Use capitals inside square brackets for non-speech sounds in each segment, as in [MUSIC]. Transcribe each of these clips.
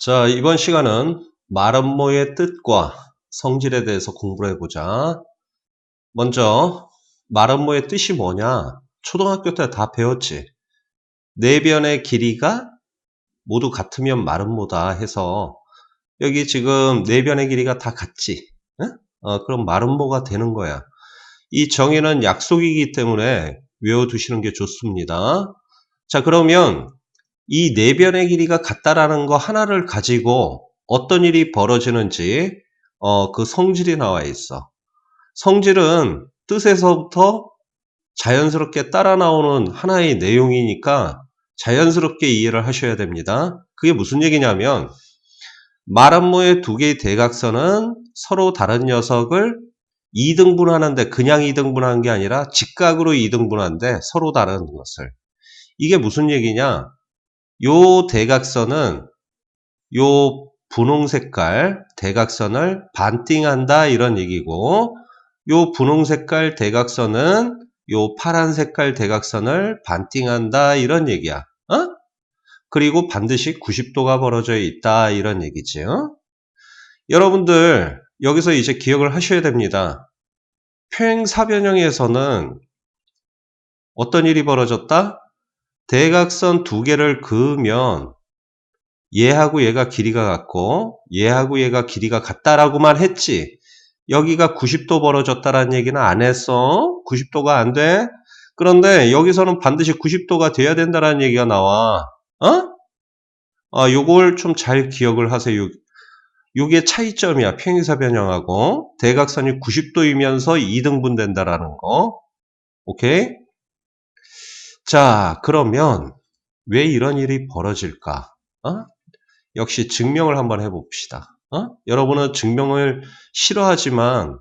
자, 이번 시간은 말음모의 뜻과 성질에 대해서 공부를 해보자. 먼저, 말음모의 뜻이 뭐냐? 초등학교 때 다 배웠지. 내변의 길이가 모두 같으면 말음모다 해서 여기 지금 내변의 길이가 다 같지. 응? 어, 그럼 말음모가 되는 거야. 이 정의는 약속이기 때문에 외워두시는 게 좋습니다. 자, 그러면 이 내변의 길이가 같다라는 거 하나를 가지고 어떤 일이 벌어지는지 어, 그 성질이 나와 있어. 성질은 뜻에서부터 자연스럽게 따라 나오는 하나의 내용이니까 자연스럽게 이해를 하셔야 됩니다. 그게 무슨 얘기냐면 말한모의 두 개의 대각선은 서로 다른 녀석을 2등분하는데 그냥 2등분하는 게 아니라 직각으로 2등분하는데 서로 다른 것을 이게 무슨 얘기냐 요 대각선은 요 분홍 색깔 대각선을 반띵한다 이런 얘기고 요 분홍 색깔 대각선은 요 파란 색깔 대각선을 반띵한다 이런 얘기야. 어? 그리고 반드시 90도가 벌어져 있다 이런 얘기지. 요 여러분들 여기서 이제 기억을 하셔야 됩니다. 평행사변형에서는 어떤 일이 벌어졌다? 대각선 두 개를 그으면 얘하고 얘가 길이가 같고 얘하고 얘가 길이가 같다라고만 했지. 여기가 90도 벌어졌다라는 얘기는 안 했어. 90도가 안 돼. 그런데 여기서는 반드시 90도가 돼야 된다라는 얘기가 나와. 어? 아, 요걸 좀 잘 기억을 하세요. 요게 차이점이야 평행사 변형하고. 대각선이 90도이면서 2등분 된다라는 거. 오케이 자, 그러면 왜 이런 일이 벌어질까? 어? 역시 증명을 한번 해봅시다. 어? 여러분은 증명을 싫어하지만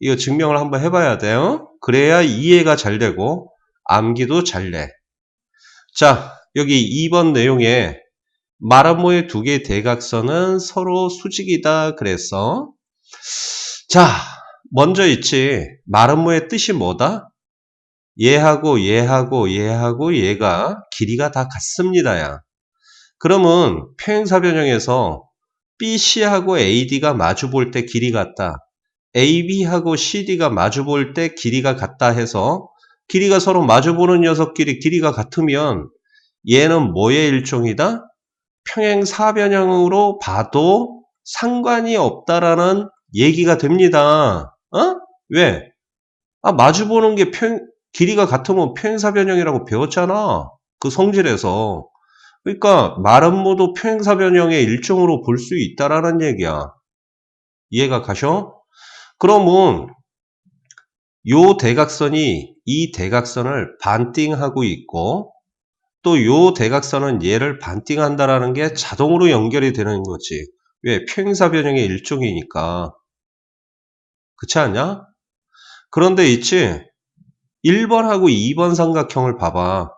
이거 증명을 한번 해봐야 돼요. 그래야 이해가 잘 되고 암기도 잘 돼. 자, 여기 2번 내용에 마라모의 두 개의 대각선은 서로 수직이다 그랬어. 자, 먼저 있지. 마라모의 뜻이 뭐다? 얘하고 얘하고 얘하고 얘가 길이가 다 같습니다야. 그러면 평행사변형에서 BC하고 AD가 마주 볼 때 길이 같다. AB하고 CD가 마주 볼 때 길이가 같다 해서 길이가 서로 마주 보는 녀석끼리 길이가 같으면 얘는 뭐의 일종이다? 평행사 변형으로 봐도 상관이 없다라는 얘기가 됩니다. 어? 왜? 아, 마주 보는 게 평, 길이가 같으면 평행사 변형이라고 배웠잖아. 그 성질에서. 그러니까 말음모도 평행사 변형의 일종으로 볼 수 있다라는 얘기야. 이해가 가셔? 그러면 요 대각선이 이 대각선을 반띵하고 있고 또 요 대각선은 얘를 반띵한다라는 게 자동으로 연결이 되는 거지. 왜? 평행사 변형의 일종이니까. 그렇지 않냐? 그런데 있지? 1번하고 2번 삼각형을 봐봐.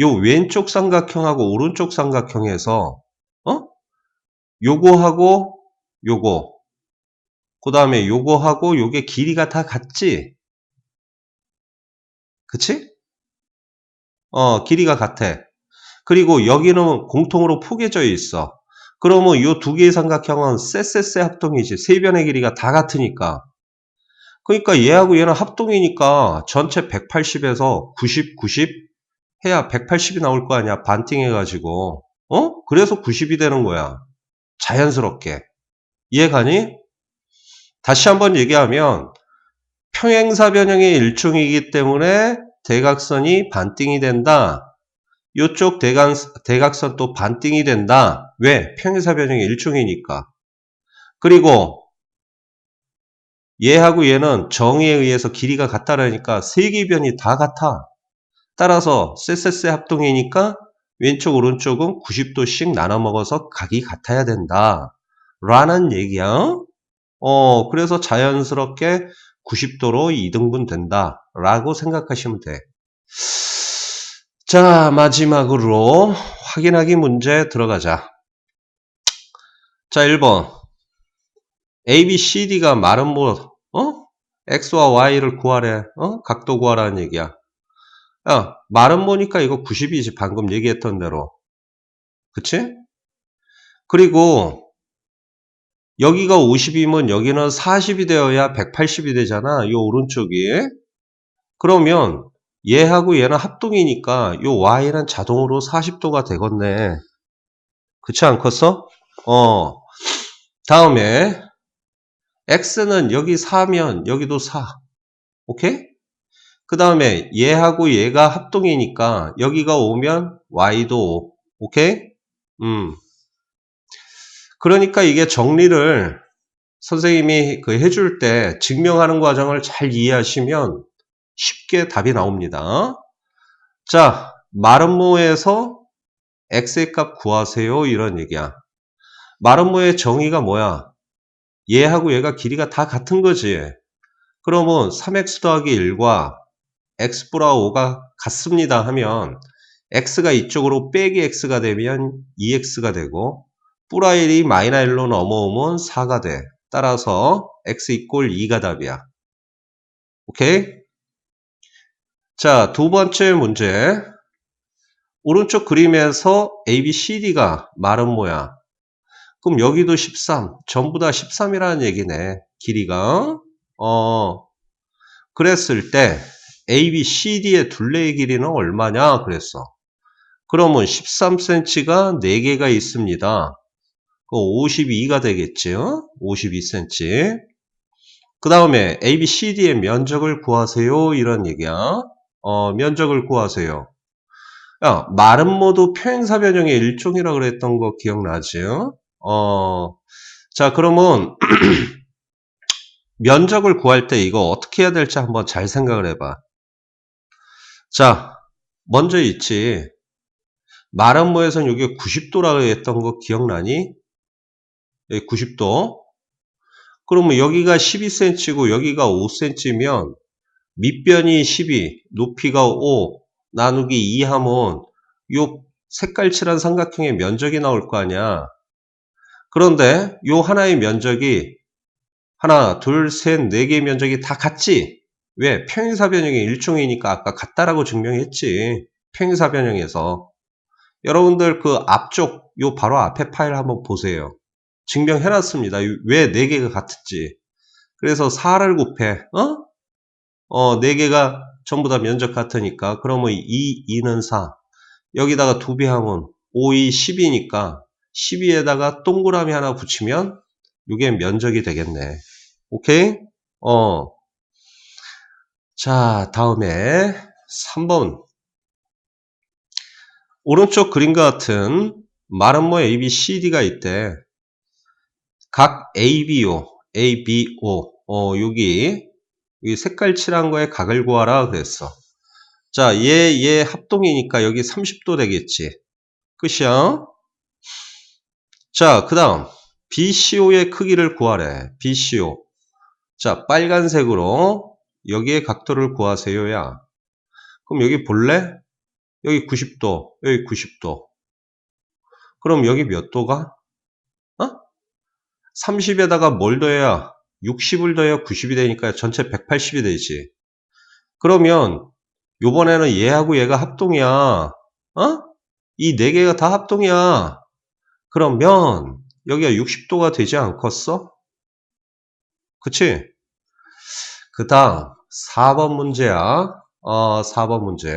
요 왼쪽 삼각형하고 오른쪽 삼각형에서 어? 요거하고 요거 그 다음에 요거하고 요게 길이가 다 같지? 그치? 어 길이가 같아. 그리고 여기는 공통으로 포개져 있어. 그러면 요 두 개의 삼각형은 쎄쎄쎄 합동이지. 세 변의 길이가 다 같으니까. 그러니까 얘하고 얘는 합동이니까 전체 180에서 90, 90 해야 180이 나올 거 아니야. 반띵해가지고. 어? 그래서 90이 되는 거야. 자연스럽게. 이해가니? 다시 한번 얘기하면 평행사 변형의 일종이기 때문에 대각선이 반띵이 된다. 이쪽 대각, 대각선 또 반띵이 된다. 왜? 평행사 변형의 일종이니까. 그리고 얘하고 얘는 정의에 의해서 길이가 같다라니까 세기변이 다 같아. 따라서 쎄쎄쎄 합동이니까 왼쪽 오른쪽은 90도씩 나눠 먹어서 각이 같아야 된다. 라는 얘기야. 어, 그래서 자연스럽게 90도로 2등분 된다. 라고 생각하시면 돼. 자, 마지막으로 확인하기 문제 들어가자. 자, 1번. A, B, C, D가 말은 뭐, 어? X와 Y를 구하래. 어? 각도 구하라는 얘기야. 야, 말은 뭐니까 이거 90이지. 방금 얘기했던 대로. 그치? 그리고 여기가 50이면 여기는 40이 되어야 180이 되잖아. 요 오른쪽이. 그러면 얘하고 얘는 합동이니까 요 y는 자동으로 40도가 되겠네. 그렇지 않겠어? 어. 다음에 x는 여기 4면 여기도 4. 오케이? 그 다음에 얘하고 얘가 합동이니까 여기가 5면 y도 5. 오케이? 음. 그러니까 이게 정리를 선생님이 그 해줄 때 증명하는 과정을 잘 이해하시면 쉽게 답이 나옵니다. 자, 마름모에서 x의 값 구하세요. 이런 얘기야. 마름모의 정의가 뭐야? 얘하고 얘가 길이가 다 같은 거지. 그러면 3x 더하기 1과 x 플러 5가 같습니다 하면 x가 이쪽으로 빼기 x가 되면 2x가 되고 플러 1이 마이너 1로 넘어오면 4가 돼. 따라서 x 이꼴 2가 답이야. 오케이? 자, 두 번째 문제. 오른쪽 그림에서 A, B, C, D가 마른 모양. 그럼 여기도 13. 전부 다 13이라는 얘기네. 길이가. 어, 그랬을 때 A, B, C, D의 둘레의 길이는 얼마냐? 그랬어. 그러면 13cm가 4개가 있습니다. 그 52가 되겠죠? 52cm. 그 다음에 A, B, C, D의 면적을 구하세요. 이런 얘기야. 어, 면적을 구하세요. 야, 마름모도 표행사 변형의 일종이라 그랬던 거 기억나지? 어, 자, 그러면 [CLEARS THROAT] 면적을 구할 때 이거 어떻게 해야 될지 한번 잘 생각을 해봐. 자, 먼저 있지. 마름모에서는 여기 90도라고 했던 거 기억나니? 여기 90도. 그러면 여기가 12cm고 여기가 5cm면 밑변이 12, 높이가 5, 나누기 2 하면 요 색깔 칠한 삼각형의 면적이 나올 거 아니야. 그런데 요 하나의 면적이 하나, 둘, 셋, 네 개의 면적이 다 같지? 왜? 평행사 변형의 일종이니까 아까 같다라고 증명했지. 평행사 변형에서. 여러분들 그 앞쪽 요 바로 앞에 파일 한번 보세요. 증명해놨습니다. 왜 4개가 같은지. 그래서 4를 곱해. 어? 어, 4개가 전부 다 면적 같으니까. 그러면 2, 2는 4. 여기다가 2배 하면 5, 2, 10이니까 12에다가 동그라미 하나 붙이면 이게 면적이 되겠네. 오케이? 어. 자, 다음에 3번. 오른쪽 그림과 같은 마름모 ABCD가 있대. 각 ABO, ABO, 어, 여기, 여기 색깔 칠한 거에 각을 구하라 그랬어. 자, 얘, 얘 합동이니까 여기 30도 되겠지. 끝이야. 자, 그 다음, BCO의 크기를 구하래. BCO. 자, 빨간색으로 여기에 각도를 구하세요야. 그럼 여기 볼래? 여기 90도, 여기 90도. 그럼 여기 몇 도가? 30에다가 뭘 더해야 60을 더해야 90이 되니까 전체 180이 되지. 그러면 요번에는 얘하고 얘가 합동이야. 어? 이 네 개가 다 합동이야. 그러면 여기가 60도가 되지 않겠어? 그치? 그 다음 4번 문제야. 어, 4번 문제.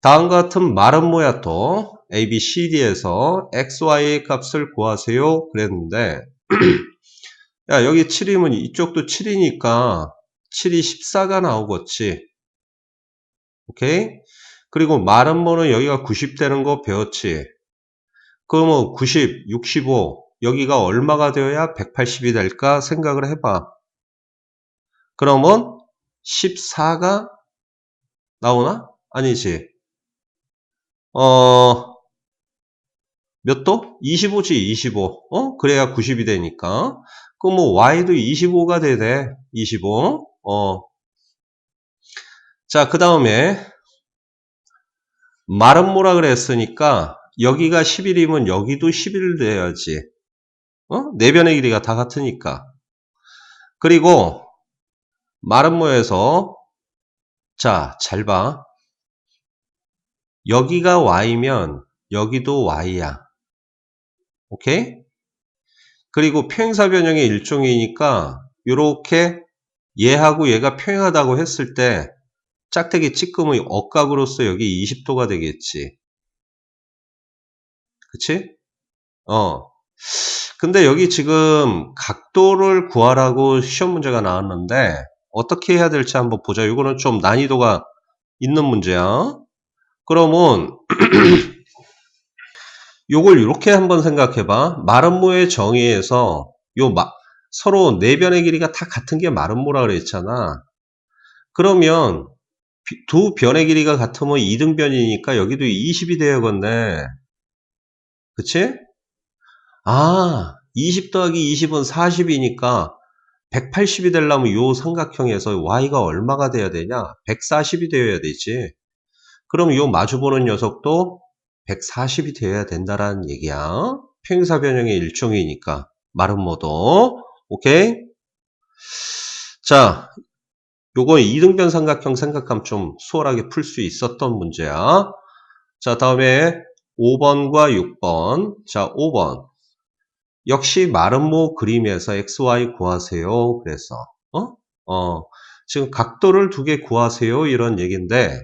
다음과 같은 뭐야 또? A, B, C, D에서 X, Y의 값을 구하세요. 그랬는데 [CLEARS THROAT] 야 여기 7이면 이쪽도 7이니까 7이 14가 나오겠지. 오케이? 그리고 말은 뭐는 여기가 90 되는 거 배웠지. 그러면 90, 65 여기가 얼마가 되어야 180이 될까 생각을 해봐. 그러면 14가 나오나? 아니지. 어, 몇 도? 25지, 25. 어? 그래야 90이 되니까. 그럼 뭐, y도 25가 되네. 25. 어. 자, 그 다음에, 뭐라 그랬으니까, 여기가 11이면 여기도 11 돼야지. 어? 내변의 길이가 다 같으니까. 그리고, 뭐에서, 자, 잘 봐. 여기가 y면, 여기도 y야. 오케이? 그리고 평행사 변형의 일종이니까 요렇게 얘하고 얘가 평행하다고 했을 때 짝대기 찌끔의 억각으로서 여기 20도가 되겠지. 그치? 어. 근데 여기 지금 각도를 구하라고 시험 문제가 나왔는데 어떻게 해야 될지 한번 보자. 이거는 좀 난이도가 있는 문제야. 그러면 [CLEARS THROAT] 요걸 이렇게 한번 생각해봐. 마름모의 정의에서 요 마- 서로 네 변의 길이가 다 같은 게 마름모라 그랬잖아. 그러면 비- 두 변의 길이가 같으면 2등변이니까 여기도 20이 되어야겠네. 그치? 아, 20 더하기 20은 40이니까 180이 되려면 요 삼각형에서 y가 얼마가 돼야 되냐? 140이 되어야 되지. 그럼 요 마주보는 녀석도 140이 되어야 된다라는 얘기야. 평행사 변형의 일종이니까. 마름모도. 오케이? 자, 요건 이등변 삼각형 생각하면 좀 수월하게 풀 수 있었던 문제야. 자, 다음에 5번과 6번. 자, 5번. 역시 마름모 그림에서 XY 구하세요. 그래서, 어? 어, 지금 각도를 두 개 구하세요. 이런 얘기인데,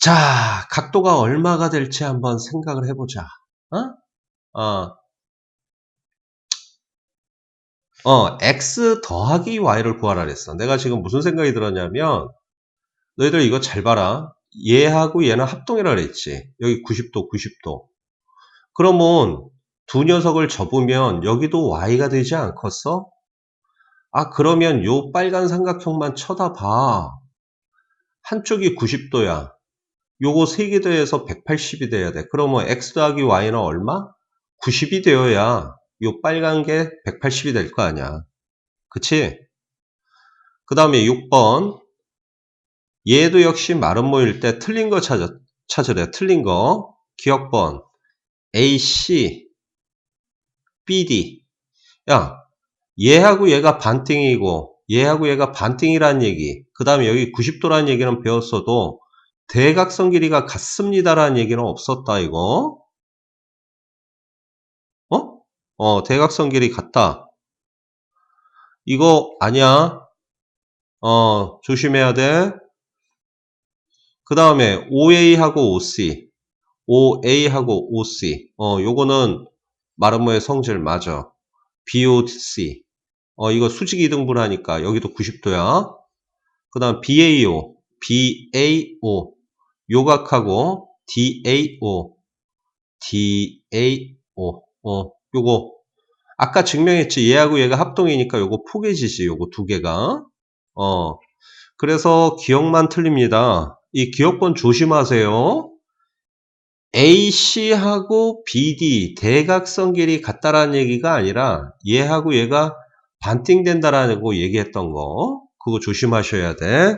자, 각도가 얼마가 될지 한번 생각을 해 보자. 어? 어, 어, x 더하기 y를 구하라 그랬어. 내가 지금 무슨 생각이 들었냐면, 너희들 이거 잘 봐라. 얘하고 얘는 합동이라 그랬지. 여기 90도, 90도. 그러면 두 녀석을 접으면 여기도 y가 되지 않겠어? 아, 그러면 요 빨간 삼각형만 쳐다봐. 한쪽이 90도야. 요거 세개 더해서 180이 돼야 돼. 그러면 x 더하기 y는 얼마? 90이 되어야 요 빨간 게 180이 될 거 아니야. 그치? 그 다음에 6번. 얘도 역시 마름모일 때 틀린 거 찾아, 찾으래. 틀린 거. 기억번. AC, BD. 야, 얘하고 얘가 반띵이고, 얘하고 얘가 반띵이라는 얘기. 그 다음에 여기 90도라는 얘기는 배웠어도, 대각선 길이가 같습니다라는 얘기는 없었다, 이거. 어? 어, 대각선 길이 같다. 이거 아니야. 어, 조심해야 돼. 그 다음에 OA하고 OC. OA하고 OC. 어, 요거는 마름모의 성질 맞아. BOC. 어, 이거 수직 이등분 하니까 여기도 90도야. 그 다음 BAO. BAO. 요각하고 DAO. DAO. 어, 요거. 아까 증명했지. 얘하고 얘가 합동이니까 요거 포개지지. 요거 두 개가. 어. 그래서 기억만 틀립니다. 이 기억번 조심하세요. AC하고 BD 대각선 길이 같다라는 얘기가 아니라 얘하고 얘가 반띵된다라고 얘기했던 거 그거 조심하셔야 돼.